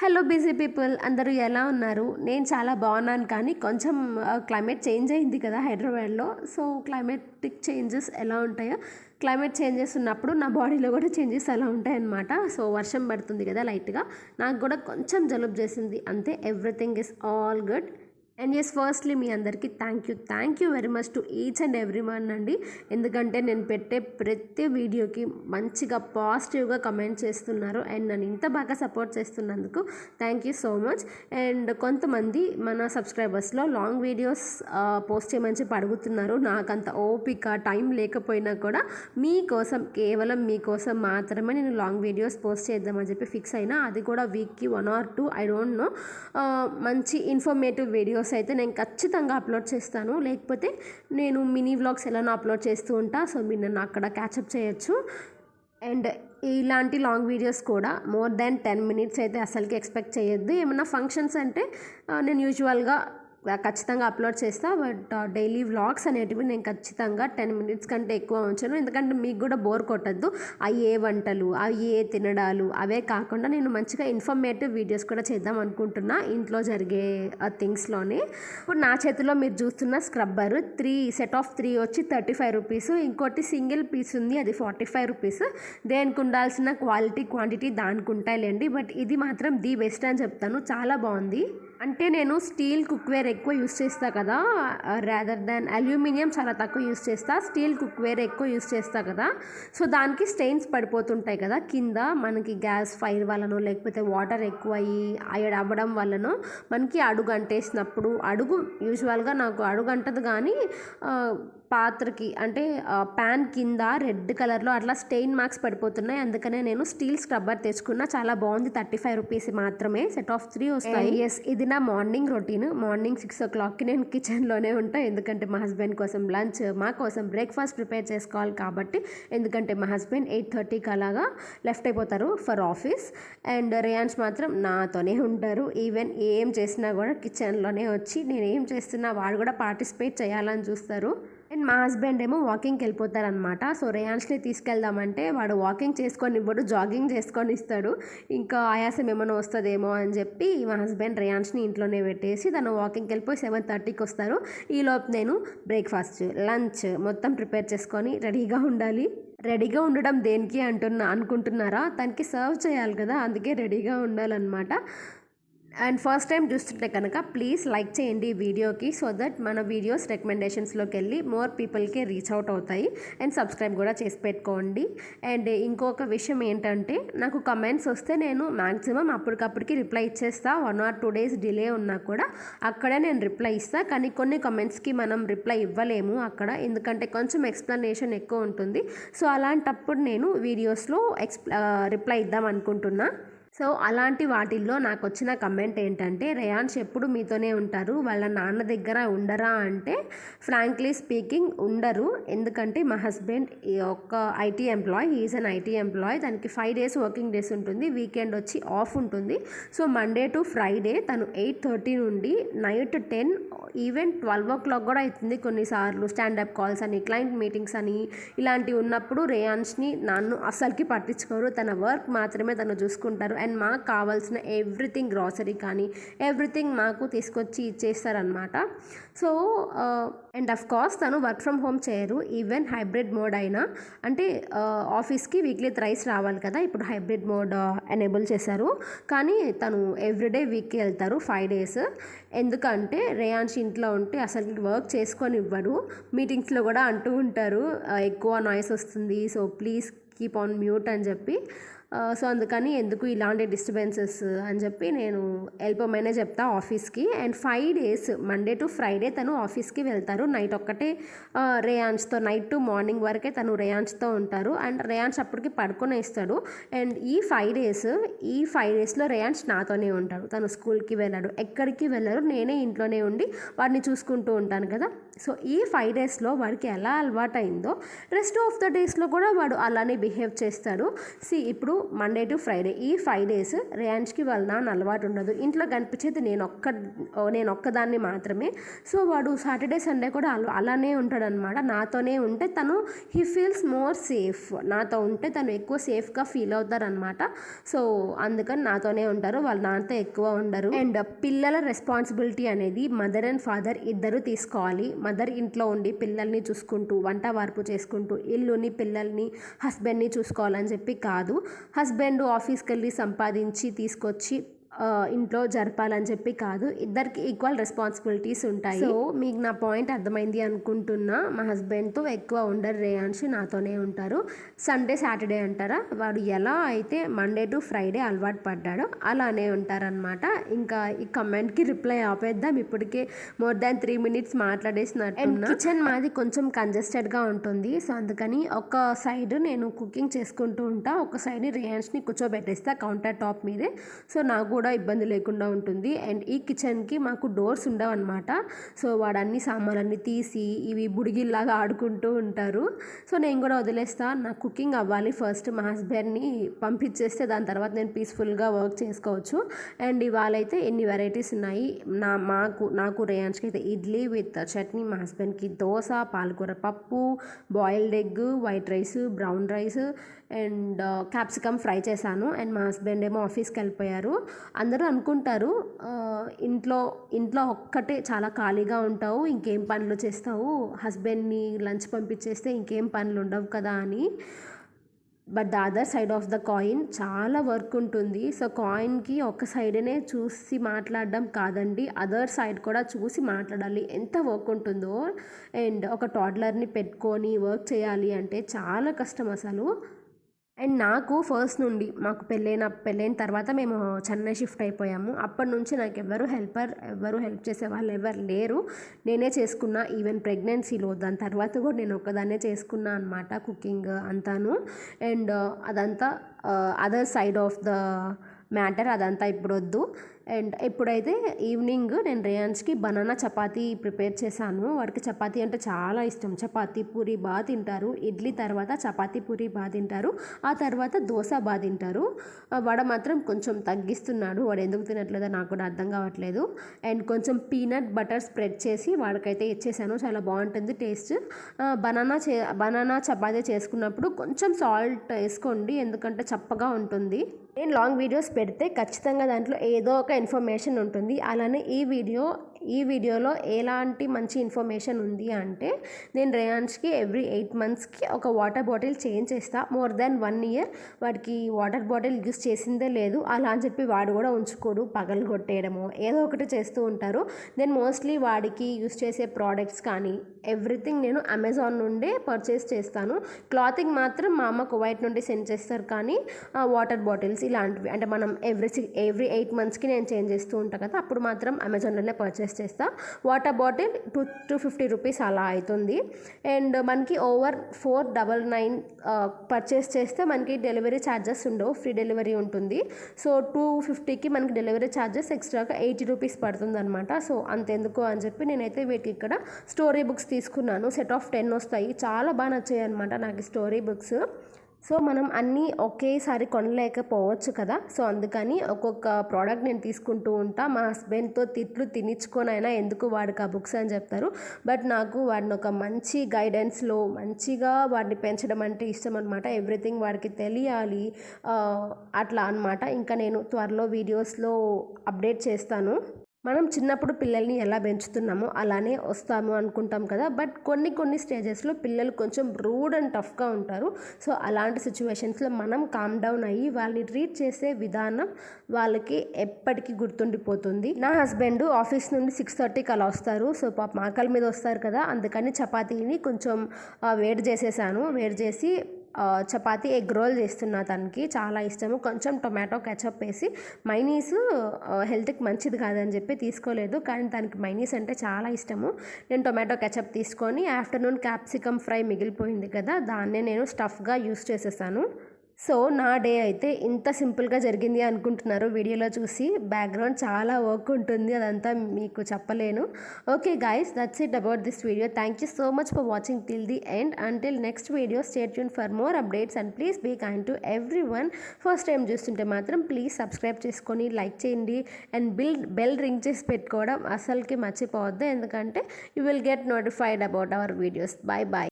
Hello busy people అందరూ ఎలా ఉన్నారు? నేను చాలా బాగున్నాను కానీ కొంచెం క్లైమేట్ చేంజ్ అయింది కదా హైదరాబాద్లో. సో క్లైమేటిక్ చేంజెస్ ఎలా ఉంటాయో క్లైమేట్ చేంజెస్ ఉన్నప్పుడు నా బాడీలో కూడా చేంజెస్ అలా ఉంటాయన్నమాట. సో వర్షం పడుతుంది కదా లైట్గా నాకు కూడా కొంచెం జలుబు చేసింది. అంతే everything is all good and yes firstly మీ అందరికీ thank you thank you very much to each and every one అండి. ఎందుకంటే నేను పెట్టే ప్రతి వీడియోకి మంచిగా పాజిటివ్గా కమెంట్ చేస్తున్నారు అండ్ నన్ను ఇంత బాగా సపోర్ట్ చేస్తున్నందుకు thank you so much and కొంతమంది మన సబ్స్క్రైబర్స్లో లాంగ్ వీడియోస్ పోస్ట్ చేయమని చెప్పి అడుగుతున్నారు. నాకంత ఓపిక టైం లేకపోయినా కూడా మీకోసం కేవలం మీకోసం మాత్రమే నేను లాంగ్ వీడియోస్ పోస్ట్ చేద్దామని చెప్పి ఫిక్స్ అయినా అది కూడా వీక్కి one or two I don't know మంచి ఇన్ఫర్మేటివ్ వీడియోస్ అయితే నేను ఖచ్చితంగా అప్లోడ్ చేస్తాను. లేకపోతే నేను మినీ వ్లాగ్స్ ఎలానో అప్లోడ్ చేస్తూ ఉంటా. సో మీరు నన్ను అక్కడ క్యాచప్ చేయొచ్చు. అండ్ ఇలాంటి లాంగ్ వీడియోస్ కూడా మోర్ దాన్ టెన్ మినిట్స్ అయితే అసలుకి ఎక్స్పెక్ట్ చేయొద్దు. ఏమన్నా ఫంక్షన్స్ అంటే నేను యూజువల్గా ఖచ్చితంగా అప్లోడ్ చేస్తా బట్ డైలీ వ్లాగ్స్ అనేటివి నేను ఖచ్చితంగా టెన్ మినిట్స్ కంటే ఎక్కువ ఉంచాను. ఎందుకంటే మీకు కూడా బోర్ కొట్టద్దు. అవి ఏ వంటలు అవి ఏ తినడాలు అవే కాకుండా నేను మంచిగా ఇన్ఫర్మేటివ్ వీడియోస్ కూడా చేద్దాం అనుకుంటున్నా ఇంట్లో జరిగే థింగ్స్లోనే. ఇప్పుడు నా చేతిలో మీరు చూస్తున్న scrubber three set of three వచ్చి థర్టీ ఫైవ్ రూపీస్. ఇంకోటి సింగిల్ పీస్ ఉంది అది ఫార్టీ ఫైవ్ రూపీస్. దేనికి ఉండాల్సిన క్వాలిటీ క్వాంటిటీ దానికి ఉంటాయిలేండి. బట్ ఇది మాత్రం ది బెస్ట్ అని చెప్తాను. చాలా బాగుంది. అంటే నేను స్టీల్ కుక్వేర్ ఎక్కువ యూస్ చేస్తా కదా రాదర్ దాన్ అల్యూమినియం చాలా తక్కువ యూస్ చేస్తా స్టీల్ కుక్వేర్ ఎక్కువ యూస్ చేస్తా కదా. సో దానికి స్టెయిన్స్ పడిపోతుంటాయి కదా కింద మనకి గ్యాస్ ఫైర్ వల్లనో లేకపోతే వాటర్ ఎక్కువ అయ్యి అయ్యడ అవ్వడం వల్లనో మనకి అడుగు అంటేసినప్పుడు అడుగు యూజువల్గా నాకు అడుగు అంటది కానీ పాత్రకి అంటే ప్యాన్ కింద రెడ్ కలర్లో అట్లా స్టెయిన్ మార్క్స్ పడిపోతున్నాయి. అందుకనే నేను స్టీల్ స్క్రబ్బర్ తెచ్చుకున్నా. చాలా బాగుంది. థర్టీ ఫైవ్ రూపీస్ మాత్రమే. సెట్ ఆఫ్ త్రీ వస్తాయి. ఎస్ ఇది నా మార్నింగ్ రొటీన్. మార్నింగ్ సిక్స్ ఓ క్లాక్కి నేను కిచెన్లోనే ఉంటా. ఎందుకంటే మా హస్బెండ్ కోసం లంచ్ మా కోసం బ్రేక్ఫాస్ట్ ప్రిపేర్ చేసుకోవాలి కాబట్టి. ఎందుకంటే మా హస్బెండ్ ఎయిట్ థర్టీకి అలాగా లెఫ్ట్ అయిపోతారు ఫర్ ఆఫీస్. అండ్ రియాన్స్ మాత్రం నాతోనే ఉంటారు. ఈవెన్ ఏం చేసినా కూడా కిచెన్లోనే వచ్చి నేను ఏం చేస్తున్నా వాడు కూడా పార్టిసిపేట్ చేయాలని చూస్తారు. అండ్ మా హస్బెండ్ ఏమో వాకింగ్కి వెళ్ళిపోతారనమాట సో రేయాన్స్ని తీసుకెళ్దామంటే వాడు వాకింగ్ చేసుకొని ఇవ్వడు జాగింగ్ చేసుకొని ఇస్తాడు. ఇంకా ఆయాసం ఏమైనా వస్తుందేమో అని చెప్పి మా హస్బెండ్ రేయాన్స్ని ఇంట్లోనే పెట్టేసి తను వాకింగ్కి వెళ్ళిపోయి సెవెన్ థర్టీకి వస్తారు. ఈలోపు నేను బ్రేక్ఫాస్ట్ లంచ్ మొత్తం ప్రిపేర్ చేసుకొని రెడీగా ఉండాలి. రెడీగా ఉండడం దేనికి అంటున్నా అనుకుంటున్నారా? తనకి సర్వ్ చేయాలి కదా అందుకే రెడీగా ఉండాలన్నమాట. అండ్ ఫస్ట్ టైం చూస్తుంటే కనుక ప్లీజ్ లైక్ చేయండి ఈ వీడియోకి సో దట్ మన వీడియోస్ రికమెండేషన్స్లోకి వెళ్ళి మోర్ పీపుల్కి రీచ్ అవుట్ అవుతాయి. అండ్ సబ్స్క్రైబ్ కూడా చేసి పెట్టుకోండి. అండ్ ఇంకొక విషయం ఏంటంటే నాకు కమెంట్స్ వస్తే నేను మ్యాక్సిమం అప్పటికప్పటికి రిప్లై ఇచ్చేస్తా. One or two days delay ఉన్నా కూడా అక్కడే నేను రిప్లై ఇస్తా. కానీ కొన్ని కమెంట్స్కి మనం రిప్లై ఇవ్వలేము అక్కడ. ఎందుకంటే కొంచెం ఎక్స్ప్లెనేషన్ ఎక్కువ ఉంటుంది. సో అలాంటప్పుడు నేను వీడియోస్లో ఎక్స్ప్ల రిప్లై ఇద్దాం అనుకుంటున్నా. సో అలాంటి వాటిల్లో నాకు వచ్చిన కమెంట్ ఏంటంటే రేయాన్స్ ఎప్పుడు మీతోనే ఉంటారు? వాళ్ళ నాన్న దగ్గర ఉండరా? అంటే ఫ్రాంక్లీ స్పీకింగ్ ఉండరు. ఎందుకంటే మా హస్బెండ్ ఈ ఒక్క IT employee is an IT employee దానికి ఫైవ్ డేస్ వర్కింగ్ డేస్ ఉంటుంది. వీకెండ్ వచ్చి ఆఫ్ ఉంటుంది. సో మండే టు ఫ్రైడే తను ఎయిట్ థర్టీ నుండి night ten even twelve o'clock కూడా అవుతుంది కొన్నిసార్లు. స్టాండప్ కాల్స్ అని క్లయింట్ మీటింగ్స్ అని ఇలాంటివి ఉన్నప్పుడు రేయాన్స్ని నన్ను అస్సలకి పట్టించుకోరు. తన వర్క్ మాత్రమే తను చూసుకుంటారు. అండ్ మాకు కావాల్సిన ఎవ్రీథింగ్ గ్రాసరీ కానీ ఎవ్రీథింగ్ మాకు తీసుకొచ్చి ఇచ్చేస్తారనమాట సో అండ్ అఫ్ కోర్స్ తను వర్క్ ఫ్రమ్ హోమ్ చేయరు. ఈవెన్ హైబ్రిడ్ మోడ్ అయినా అంటే ఆఫీస్కి వీక్లీ థ్రైస్ రావాలి కదా ఇప్పుడు హైబ్రిడ్ మోడ్ ఎనేబుల్ చేశారు. కానీ తను ఎవ్రీడే వీక్కి వెళ్తారు ఫైవ్ డేస్. ఎందుకంటే రేయాన్స్ ఇంట్లో ఉంటే అసలు వర్క్ చేసుకొని ఇవ్వడు. మీటింగ్స్లో కూడా అంటూ ఉంటారు ఎక్కువ నాయిస్ వస్తుంది so please keep on mute అని చెప్పి. సో అందుకని ఎందుకు ఇలాంటి డిస్టర్బెన్సెస్ అని చెప్పి నేను వెళ్ళిపోమనే చెప్తా ఆఫీస్కి and five days Monday to Friday తను ఆఫీస్కి వెళ్తారు. నైట్ ఒక్కటే రేయాన్స్తో నైట్ టు మార్నింగ్ వరకే తను రేయాన్స్తో ఉంటారు. అండ్ రేయాన్స్ అప్పటికి పడుకునే ఇస్తాడు అండ్ ఈ ఫైవ్ డేస్ ఈ ఫైవ్ డేస్లో రేయాన్స్ నాతోనే ఉంటాడు తను స్కూల్కి వెళ్ళాడు ఎక్కడికి వెళ్ళరు నేనే ఇంట్లోనే ఉండి వాడిని చూసుకుంటూ ఉంటాను కదా. సో ఈ ఫైవ్ డేస్లో వాడికి ఎలా అలవాటైందో రెస్ట్ ఆఫ్ ద డేస్లో కూడా వాడు అలానే బిహేవ్ చేస్తాడు. సి ఇప్పుడు మండే టు ఫ్రైడే ఈ ఫైవ్ డేస్ రేయాన్స్కి వాళ్ళ నాన్న అలవాటు ఉండదు. ఇంట్లో కనిపించేది నేను ఒక్క నేను ఒక్కదాన్ని మాత్రమే. సో వాడు సాటర్డే సండే కూడా అలానే ఉంటాడనమాట నాతోనే ఉంటే తను హీ ఫీల్స్ మోర్ సేఫ్ నాతో ఉంటే తను ఎక్కువ సేఫ్గా ఫీల్ అవుతారనమాట సో అందుకని నాతోనే ఉంటారు. వాళ్ళ నాన్నతో ఎక్కువ ఉండరు. అండ్ పిల్లల రెస్పాన్సిబిలిటీ అనేది మదర్ అండ్ ఫాదర్ ఇద్దరు తీసుకోవాలి. మదర్ ఇంట్లో ఉండి పిల్లల్ని చూసుకుంటూ వంట వార్పు చేసుకుంటూ ఇల్లుని పిల్లల్ని హస్బెండ్ని చూసుకోవాలని చెప్పి కాదు. హస్బెండ్ ఆఫీస్కి వెళ్ళి సంపాదించి తీసుకొచ్చి ఇంట్లో జరపాలని చెప్పి కాదు ఇద్దరికి ఈక్వల్ రెస్పాన్సిబిలిటీస్ ఉంటాయి. సో మీకు నా పాయింట్ అర్థమైంది అనుకుంటున్నా. మా హస్బెండ్తో ఎక్కువ ఉండరు రేయాన్షి నాతోనే ఉంటారు. సండే సాటర్డే అంటారా? వాడు ఎలా అయితే మండే టు ఫ్రైడే అలవాటు పడ్డాడో అలానే ఉంటారనమాట ఇంకా ఈ కమెంట్కి రిప్లై ఆపేద్దాం. ఇప్పటికే మోర్ దాన్ త్రీ మినిట్స్ మాట్లాడేసినట్టు కిచెన్ మాది కొంచెం కంజెస్టెడ్గా ఉంటుంది. సో అందుకని ఒక సైడ్ నేను కుకింగ్ చేసుకుంటూ ఉంటా. ఒక సైడ్ రేయాన్స్ని కూర్చోబెట్టేస్తా కౌంటర్ టాప్ మీదే. సో నాకు కూడా ఇబ్బంది లేకుండా ఉంటుంది. అండ్ ఈ కిచెన్కి మాకు డోర్స్ ఉండవు అనమాట సో వాడు అన్ని సామాన్లన్నీ తీసి ఇవి బుడిగిల్లాగా ఆడుకుంటూ ఉంటారు. సో నేను కూడా వదిలేస్తా. నాకు కుకింగ్ అవ్వాలి ఫస్ట్. మా హస్బెండ్ని పంపించేస్తే దాని తర్వాత నేను పీస్ఫుల్గా వర్క్ చేసుకోవచ్చు. అండ్ ఇవాళ అయితే ఎన్ని వెరైటీస్ ఉన్నాయి? నా మాకు నాకు రేయాన్స్కి అయితే ఇడ్లీ విత్ చట్నీ మా హస్బెండ్కి దోశ పాలకూర పప్పు boiled egg white rice brown rice and capsicum fry చేశాను. అండ్ మా హస్బెండ్ ఏమో ఆఫీస్కి వెళ్ళిపోయారు. అందరూ అనుకుంటారు ఇంట్లో ఇంట్లో ఒక్కటే చాలా ఖాళీగా ఉంటావు ఇంకేం పనులు చేస్తావు హస్బెండ్ని లంచ్ పంపించేస్తే ఇంకేం పనులు ఉండవు కదా అని. But the other side of the coin చాలా వర్క్ ఉంటుంది. సో కాయిన్కి ఒక సైడ్నే చూసి మాట్లాడడం కాదండి అదర్ సైడ్ కూడా చూసి మాట్లాడాలి. ఎంత వర్క్ ఉంటుందో. అండ్ ఒక టాడ్లర్ని పెట్టుకొని వర్క్ చేయాలి అంటే చాలా కష్టం అసలు. అండ్ నాకు ఫస్ట్ నుండి మాకు పెళ్ళైన పెళ్ళైన తర్వాత మేము చెన్నై షిఫ్ట్ అయిపోయాము. అప్పటి నుంచి నాకు ఎవరు హెల్పర్ ఎవరు హెల్ప్ చేసే వాళ్ళు ఎవరు లేరు. నేనే చేసుకున్నా ఈవెన్ ప్రెగ్నెన్సీలో దాని తర్వాత కూడా నేను ఒక్కదాన్నే చేసుకున్నా అనమాట కుకింగ్ అంతాను. అండ్ అదంతా other side of the matter అదంతా ఇప్పుడు వద్దు. అండ్ ఇప్పుడైతే ఈవినింగ్ నేను రేయాన్స్కి బనానా చపాతీ ప్రిపేర్ చేశాను. వాడికి చపాతీ అంటే చాలా ఇష్టం. చపాతీ పూరి బాగా తింటారు. ఇడ్లీ తర్వాత చపాతీ పూరి బాగా తింటారు. ఆ తర్వాత దోశ బాగా తింటారు. వాడ వడ మాత్రం కొంచెం తగ్గిస్తున్నాడు. వాడు ఎందుకు తినట్లేదో నాకు కూడా అర్థం కావట్లేదు. అండ్ కొంచెం పీనట్ బటర్ స్ప్రెడ్ చేసి వాడికైతే ఇచ్చేసాను. చాలా బాగుంటుంది టేస్ట్. బనానా చే బనానా చపాతీ చేసుకున్నప్పుడు కొంచెం సాల్ట్ వేసుకోండి. ఎందుకంటే చప్పగా ఉంటుంది. నేను లాంగ్ వీడియోస్ పెడితే ఖచ్చితంగా దాంట్లో ఏదో ఒక ఇన్ఫర్మేషన్ ఉంటుంది. అలానే ఈ వీడియో ఈ వీడియోలో ఎలాంటి మంచి ఇన్ఫర్మేషన్ ఉంది అంటే నేను రేయాన్స్కి ఎవ్రీ ఎయిట్ మంత్స్కి ఒక వాటర్ బాటిల్ చేంజ్ చేస్తా. మోర్ దాన్ వన్ ఇయర్ వాడికి వాటర్ బాటిల్ యూస్ చేసిందే లేదు. అలా అని చెప్పి వాడు కూడా ఉంచుకోడు పగలు కొట్టేయడము ఏదో ఒకటి చేస్తూ ఉంటారు. నేను మోస్ట్లీ వాడికి యూస్ చేసే ప్రోడక్ట్స్ కానీ ఎవ్రీథింగ్ నేను అమెజాన్ నుండే పర్చేస్ చేస్తాను. క్లాతింగ్ మాత్రం మా అమ్మ కువైట్ నుండి సెండ్ చేస్తారు కానీ వాటర్ బాటిల్స్ ఇలాంటివి. అంటే మనం ఎవ్రీ ఎవ్రీ ఎయిట్ మంత్స్కి నేను చేంజ్ చేస్తూ ఉంటాను కదా అప్పుడు మాత్రం అమెజాన్లోనే పర్చేస్ చేస్తా. Water bottle two two fifty rupees అలా అవుతుంది అండ్ మనకి over four double nine purchase చేస్తే మనకి డెలివరీ ఛార్జెస్ ఉండవు ఫ్రీ డెలివరీ ఉంటుంది. సో టూ ఫిఫ్టీకి మనకి డెలివరీ ఛార్జెస్ ఎక్స్ట్రాగా ఎయిటీ రూపీస్ పడుతుంది అనమాట సో అంతెందుకు అని చెప్పి నేనైతే వీటికి ఇక్కడ స్టోరీ బుక్స్ తీసుకున్నాను. సెట్ ఆఫ్ టెన్ వస్తాయి. చాలా బాగా నచ్చాయి అనమాట నాకు స్టోరీ బుక్స్ సో మనం అన్నీ ఒకేసారి కొనలేకపోవచ్చు కదా. సో అందుకని ఒక్కొక్క ప్రోడక్ట్ నేను తీసుకుంటూ ఉంటా. మా హస్బెండ్తో తిట్లు తినించుకొని అయినా ఎందుకు వాడికి ఆ బుక్స్ అని చెప్తారు. బట్ నాకు వాడిని ఒక మంచి గైడెన్స్లో మంచిగా వాడిని పెంచడం అంటే ఇష్టం అనమాట ఎవ్రీథింగ్ వాడికి తెలియాలి. అట్లా అనమాట ఇంకా నేను త్వరలో వీడియోస్లో అప్డేట్ చేస్తాను. మనం చిన్నప్పుడు పిల్లల్ని ఎలా పెంచుతున్నామో అలానే వస్తాము అనుకుంటాం కదా. బట్ కొన్ని కొన్ని స్టేజెస్లో పిల్లలు కొంచెం రూడ్ అండ్ టఫ్గా ఉంటారు. సో అలాంటి సిచ్యువేషన్స్లో మనం కామ్ డౌన్ అయ్యి వాళ్ళని ట్రీట్ చేసే విధానం వాళ్ళకి ఎప్పటికీ గుర్తుండిపోతుంది. నా హస్బెండ్ ఆఫీస్ నుండి సిక్స్ థర్టీకి అలా వస్తారు. సో పాప ఆకలి మీద వస్తారు కదా. అందుకని చపాతీని కొంచెం వేడి చేసేసాను. వేడి చేసి చపాతీ ఎగ్ రోల్ చేస్తున్నా తనకి. చాలా ఇష్టము. కొంచెం టొమాటో కెచప్ వేసి మైనీస్ హెల్త్కి మంచిది కాదని చెప్పి తీసుకోలేదు. కానీ తనకి మైనీస్ అంటే చాలా ఇష్టము. నేను టొమాటో కెచప్ తీసుకొని ఆఫ్టర్నూన్ క్యాప్సికమ్ ఫ్రై మిగిలిపోయింది కదా దాన్నే నేను స్టఫ్గా యూస్ చేసేసాను. సో నా డే అయితే ఇంత సింపుల్గా జరిగింది అనుకుంటున్నారు వీడియోలో చూసి. బ్యాక్గ్రౌండ్ చాలా వర్క్ ఉంటుంది అదంతా మీకు చెప్పలేను. Okay guys that's it about this video thank you so much for watching till the end until next video stay tune for more updates and please be kind to every one first time చూస్తుంటే మాత్రం please subscribe చేసుకొని like చేయండి and bill bell ring చేసి పెట్టుకోవడం అసలుకి మర్చిపోవద్దు. ఎందుకంటే you will get notified about our videos bye bye